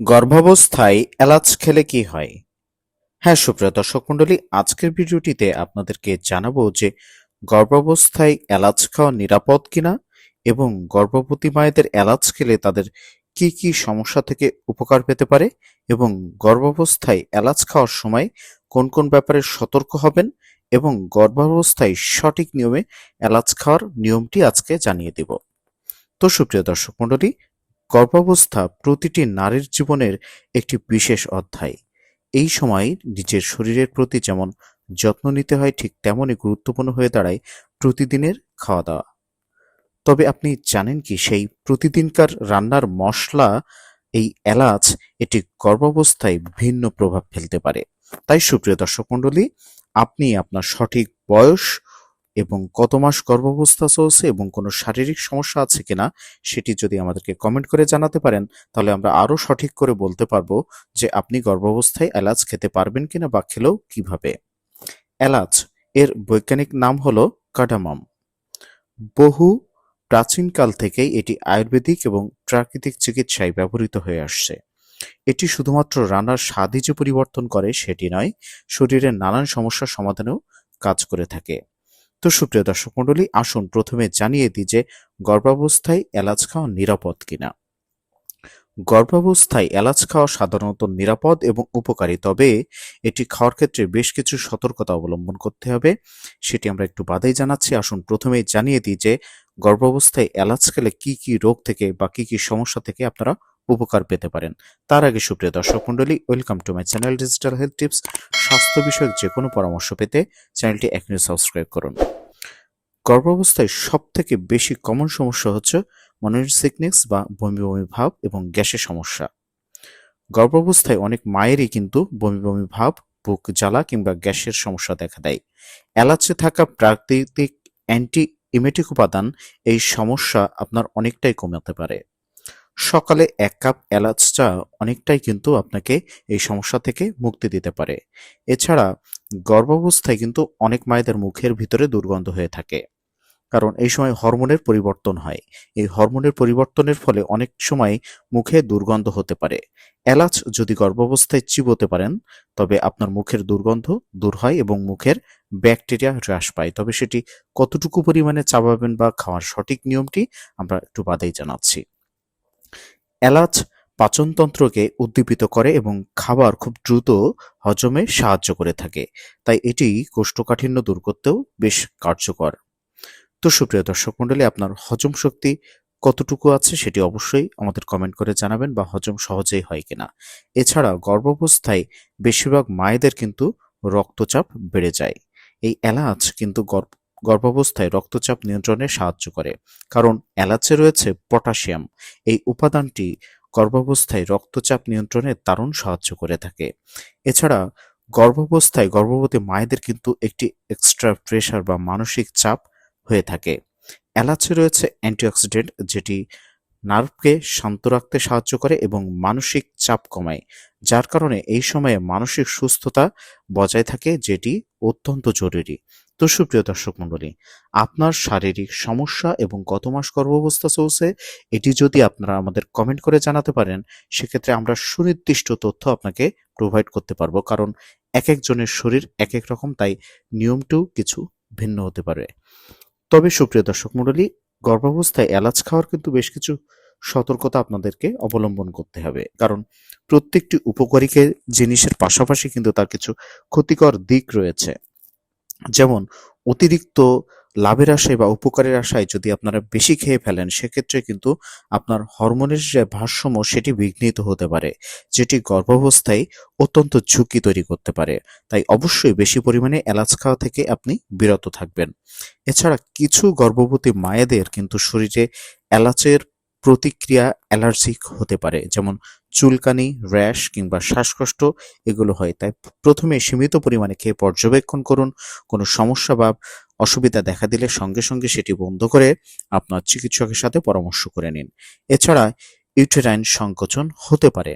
গর্ভাবস্থায় এলাচ খেলে কি হয়? হ্যাঁ সুপ্রিয় দর্শক মণ্ডলী, আজকের ভিডিওটিতে আপনাদেরকে জানাব যে গর্ভাবস্থায় এলাচ খাওয়া নিরাপদ কিনা এবং গর্ভবতী মায়েদের এলাচ খেলে তাদের কি কি সমস্যা থেকে উপকার পেতে পারে এবং গর্ভাবস্থায় এলাচ খাওয়ার সময় কোন কোন ব্যাপারে সতর্ক হবেন এবং গর্ভাবস্থায় সঠিক নিয়মে এলাচ খাওয়ার নিয়মটি আজকে জানিয়ে দেব। তো সুপ্রিয় দর্শক মণ্ডলী গর্ভাবস্থা প্রতিটি নারীর জীবনের একটি বিশেষ অধ্যায়। এই সময় নিজের শরীরের প্রতি যেমন যত্ন নিতে হয়, ঠিক তেমনই গুরুত্বপূর্ণ হয়ে দাঁড়ায় প্রতিদিনের খাওয়া দাওয়া তবে আপনি জানেন কি, সেই প্রতিদিনকার রান্নার মশলা, এই এলাচ, এটি গর্ভাবস্থায় ভিন্ন প্রভাব ফেলতে পারে। তাই সুপ্রিয় দর্শক মণ্ডলী, আপনি আপনার সঠিক বয়স এবং কত মাস গর্ভাবস্থা চলছে এবং কোনো শারীরিক সমস্যা আছে কিনা সেটি যদি আমাদেরকে কমেন্ট করে জানাতে পারেন, তাহলে আমরা আরও সঠিক করে বলতে পারব যে আপনি গর্ভাবস্থায় এলাচ খেতে পারবেন কিনা বা খেলেও কীভাবে। এলাচ, এর বৈজ্ঞানিক নাম হলো কাডামাম। বহু প্রাচীনকাল থেকেই এটি আয়ুর্বেদিক এবং প্রাকৃতিক চিকিৎসায় ব্যবহৃত হয়ে আসছে। এটি শুধুমাত্র রান্নার স্বাদই যে পরিবর্তন করে সেটি নয়, শরীরের নানান সমস্যার সমাধানেও কাজ করে থাকে। তো সুপ্রিয় দর্শক মণ্ডলী, আসুন প্রথমে জানিয়ে দিই যে গর্ভাবস্থায় এলাচ খাওয়া নিরাপদ কিনা। গর্ভাবস্থায় এলাচ খাওয়া সাধারণত নিরাপদ এবং উপকারী, তবে এটি খাওয়ার ক্ষেত্রে বেশ কিছু সতর্কতা অবলম্বন করতে হবে। সেটি আমরা একটু বাদেই জানাচ্ছি। আসুন প্রথমেই জানিয়ে দিই যে গর্ভাবস্থায় এলাচ খেলে কি কি রোগ থেকে বা কি কি সমস্যা থেকে আপনারা উপকার পেতে পারেন। তার আগে সুপ্রিয় দর্শক মণ্ডলী welcome to my channel digital health tips স্বাস্থ্য বিষয়ক যে কোনো পরামর্শ পেতে চ্যানেলটি এখনই সাবস্ক্রাইব করুন। গর্ভাবস্থায় সব থেকে বেশি কমন সমস্যা হচ্ছে মনের সিকনেস বা বমি বমি ভাব এবং গ্যাসের সমস্যা। গর্ভাবস্থায় অনেক মায়েরই কিন্তু বমি বমি ভাব, বুক জ্বালা কিংবা গ্যাসের সমস্যা দেখা দেয়। এলাচে থাকা প্রাকৃতিক অ্যান্টি ইমেটিক উপাদান এই সমস্যা আপনার অনেকটাই কমাতে পারে। সকালে এক কাপ এলাচ চা অনেকটাই কিন্তু আপনাকে এই সমস্যা থেকে মুক্তি দিতে পারে। এছাড়া গর্ভাবস্থায় কিন্তু অনেক মায়েদের মুখের ভিতরে দুর্গন্ধ হয়ে থাকে। কারণ এই সময় হরমোনের পরিবর্তন হয়। এই হরমোনের পরিবর্তনের ফলে অনেক সময় মুখে দুর্গন্ধ হতে পারে। এলাচ যদি গর্ভাবস্থায় চিবোতে পারেন, তবে আপনার মুখের দুর্গন্ধ দূর হয় এবং মুখের ব্যাকটেরিয়া হ্রাস পায়। তবে সেটি কতটুকু পরিমাণে চাবাবেন বা খাওয়ার সঠিক নিয়মটি আমরা একটু বাদেই জানাচ্ছি। এলাচ পাচনতন্ত্রকে উদ্দীপিত করে এবং খাবার খুব দ্রুত হজমে সাহায্য করে থাকে। তাই এটি কোষ্ঠকাঠিন্য দূর করতেও বেশ কার্যকর। তো সুপ্রিয় দর্শক মণ্ডলী, আপনার হজম শক্তি কতটুকু আছে সেটি অবশ্যই আমাদের কমেন্ট করে জানাবেন বা হজম সহজেই হয় কিনা। এছাড়া গর্ভাবস্থায় বেশিরভাগ মায়েদের কিন্তু রক্তচাপ বেড়ে যায়। এই এলাচ কিন্তু গর্ভাবস্থায় রক্তচাপ নিয়ন্ত্রণে সাহায্য করে, কারণ এলাচে রয়েছে পটাশিয়াম। এই উপাদানটি গর্ভাবস্থায় রক্তচাপ নিয়ন্ত্রণে দারুণ সাহায্য করে থাকে। এছাড়া গর্ভাবস্থায় গর্ভবতী মায়েদের কিন্তু একটি এক্সট্রা প্রেশার বা মানসিক চাপ হয়ে থাকে। এলাচে রয়েছে অ্যান্টিঅক্সিডেন্ট যেটি নার্ভকে শান্ত রাখতে সাহায্য করে এবং মানসিক চাপ কমায়, যার কারণে এই সময়ে মানসিক সুস্থতা বজায় থাকে, যেটি অত্যন্ত জরুরি। তো সুপ্রিয় দর্শক মণ্ডলী, আপনার শারীরিক সমস্যা এবং কত মাস গর্ভাবস্থা চলছে, এটি যদি আপনারা আমাদের কমেন্ট করে জানাতে পারেন, সেক্ষেত্রে আমরা সুনির্দিষ্ট তথ্য আপনাকে প্রোভাইড করতে পারব। কারণ এক একজনের শরীর এক এক রকম, তাই নিয়মটিও কিছু ভিন্ন হতে পারে। তবে সুপ্রিয় দর্শক মণ্ডলী, গর্ভাবস্থায় এলাচ খাওয়ার কিন্তু বেশ কিছু সতর্কতা আপনাদেরকে অবলম্বন করতে হবে। কারণ প্রত্যেকটি উপকারীকে জিনিসের পাশাপাশি কিন্তু তার কিছু ক্ষতিকর দিক রয়েছে। যেমন অতিরিক্ত লাভের আশায় বা উপকারের আশায় যদি আপনারা বেশি খেয়ে ফেলেন, সেক্ষেত্রে কিন্তু আপনার হরমোনের যে ভারসাম্য সেটি বিঘ্নিত হতে পারে, যেটি গর্ভাবস্থায় অত্যন্ত ঝুঁকি তৈরি করতে পারে। তাই অবশ্যই বেশি পরিমাণে এলাচ খাওয়া থেকে আপনি বিরত থাকবেন। এছাড়া কিছু গর্ভবতী মায়েদের কিন্তু শরীরে এলাচের প্রতিক্রিয়া অ্যালার্জিক হতে পারে, যেমন চুলকানি, র্যাশ কিংবা শ্বাসকষ্ট, এগুলো হয়। তাই প্রথমে সীমিত পরিমাণে খেয়ে পর্যবেক্ষণ করুন। কোনো সমস্যা বা অসুবিধা দেখা দিলে সঙ্গে সঙ্গে সেটি বন্ধ করে আপনার চিকিৎসকের সাথে পরামর্শ করে নিন। এছাড়া ইউটেরাইন সংকোচন হতে পারে।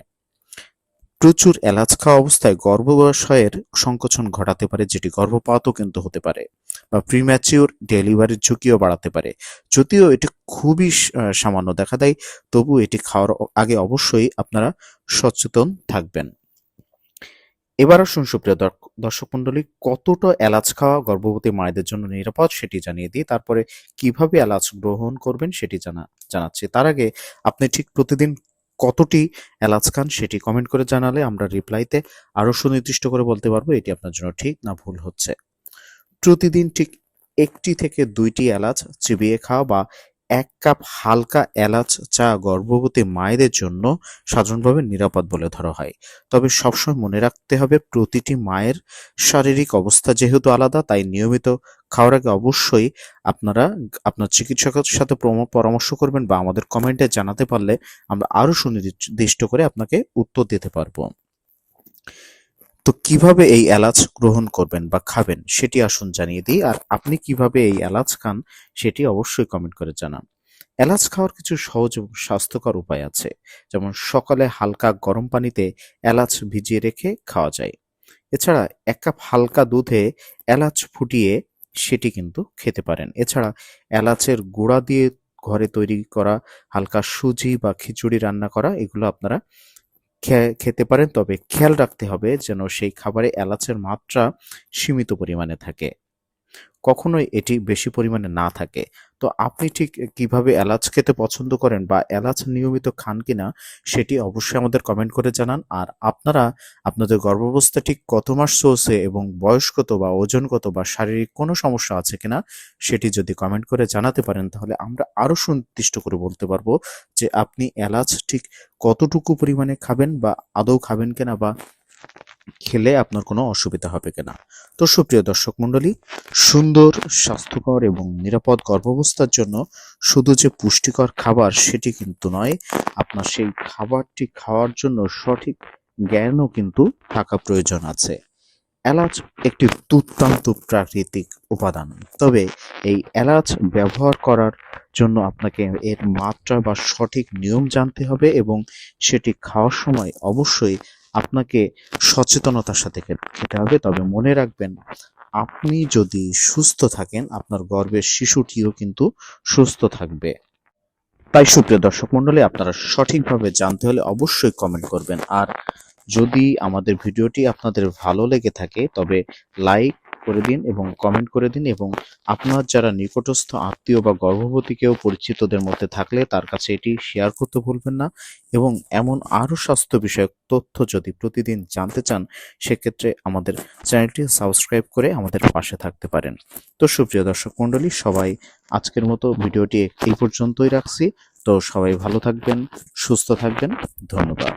প্রচুর এলাচ খাওয়া অবস্থায় গর্ভাশয়ের সংকোচন ঘটাতে পারে, যেটি গর্ভপাতও কিন্তু হতে পারে বা প্রিম্যাচিওর ডেলিভারির ঝুঁকিও বাড়াতে পারে। যদিও এটি খুবই সামান্য দেখা দেয় তবু এটি খাওয়ার আগে অবশ্যই আপনারা সচেতন থাকবেন। এবার আসুন সুপ্রিয় দর্শক মন্ডলী কতটা এলাচ খাওয়া গর্ভবতী মায়েদের জন্য নিরাপদ সেটি জানিয়ে দিই। তারপরে কীভাবে এলাচ গ্রহণ করবেন সেটি জানা, জানাচ্ছি। তার আগে আপনি ঠিক প্রতিদিন কতটি এলাচ খান সেটি কমেন্ট করে জানালে আমরা রিপ্লাইতে আরও সুনির্দিষ্ট করে বলতে পারব, এটি আপনার জন্য ঠিক না ভুল হচ্ছে। প্রতিদিন ঠিক একটি থেকে দুইটি এলাচ চিবিয়ে খাওয়া বা এক কাপ হালকা এলাচ চা গর্ভবতী মায়েদের জন্য সাধারণভাবে নিরাপদ বলে ধরা হয়। তবে সবসময় মনে রাখতে হবে প্রতিটি মায়ের শারীরিক অবস্থা যেহেতু আলাদা, তাই নিয়মিত খাওয়ার আগে অবশ্যই আপনারা আপনার চিকিৎসকের সাথে পরামর্শ করবেন বা আমাদের কমেন্টে জানাতে পারলে আমরা আরও সুনির্দিষ্ট করে আপনাকে উত্তর দিতে পারব। তো কীভাবে এই এলাচ গ্রহণ করবেন বা খাবেন সেটি আসুন জানিয়ে দিই, আর আপনি কীভাবে এই এলাচ খান সেটি অবশ্যই কমেন্ট করে জানান। এলাচ খাওয়ার কিছু সহজ এবং স্বাস্থ্যকর উপায় আছে, যেমন সকালে হালকা গরম পানিতে এলাচ ভিজিয়ে রেখে খাওয়া যায়। এছাড়া এক কাপ হালকা দুধে এলাচ ফুটিয়ে সেটি কিন্তু খেতে পারেন। এছাড়া এলাচের গুঁড়া দিয়ে ঘরে তৈরি করা হালকা সুজি বা খিচুড়ি রান্না করা, এগুলো আপনারা খেতে পারেন তবে খেয়াল রাখতে হবে যেন সেই খাবারে এলাচের মাত্রা সীমিত পরিমাণে থাকে। কখনোই এটি বেশি পরিমাণে না থাকে। তো আপনি ঠিক কীভাবে এলাচ খেতে পছন্দ করেন বা এলাচ নিয়মিত খান কিনা, সেটি অবশ্যই আমাদের কমেন্ট করে জানান। আর আপনারা আপনাদের গর্ভাবস্থা ঠিক কত মাস চলছে এবং বয়স কত বা ওজন কত বা শারীরিক কোনো সমস্যা আছে কিনা, সেটি যদি কমেন্ট করে জানাতে পারেন, তাহলে আমরা আরও সুনির্দিষ্ট করে বলতে পারব যে আপনি এলাচ ঠিক কতটুকু পরিমাণে খাবেন বা আদৌ খাবেন কিনা বা খেলে আপনার কোনো অসুবিধা হবে কিনা? তো সুপ্রিয় দর্শক মণ্ডলী, সুন্দর, স্বাস্থ্যকর এবং নিরাপদ গর্ভাবস্থার জন্য শুধু যে পুষ্টিকর খাবার সেটি কিন্তু নয়, আপনার সেই খাবারটি খাওয়ার জন্য সঠিক জ্ঞানও কিন্তু থাকা প্রয়োজন আছে। এলাচ একটি দুর্দান্ত প্রাকৃতিক উপাদান। তবে এই এলাচ ব্যবহার করার জন্য আপনাকে এর মাত্রা বা সঠিক নিয়ম জানতে হবে এবং সেটি খাওয়ার সময় অবশ্যই আপনাকে সচেতনতার সাথে খেতে হবে। তবে মনে রাখবেন, আপনি যদি সুস্থ থাকেন, আপনার গর্ভের শিশুটিও কিন্তু সুস্থ থাকবে। তাই সুপ্রিয় দর্শক মন্ডলী আপনারা সঠিকভাবে জানতে হলে অবশ্যই কমেন্ট করবেন। আর যদি আমাদের ভিডিওটি আপনাদের ভালো লেগে থাকে, তবে লাইক করে দিন এবং কমেন্ট করে দিন এবং আপনার যারা নিকটস্থ আত্মীয় বা গর্ভবতী কেউ পরিচিতদের মধ্যে থাকলে তার কাছে এটি শেয়ার করতে ভুলবেন না এবং এমন আরও স্বাস্থ্য বিষয়ক তথ্য যদি প্রতিদিন জানতে চান, সেক্ষেত্রে আমাদের চ্যানেলটি সাবস্ক্রাইব করে আমাদের পাশে থাকতে পারেন। তো সুপ্রিয় দর্শক মণ্ডলী, সবাই আজকের মতো ভিডিওটি এই পর্যন্তই রাখছি। তো সবাই ভালো থাকবেন, সুস্থ থাকবেন। ধন্যবাদ।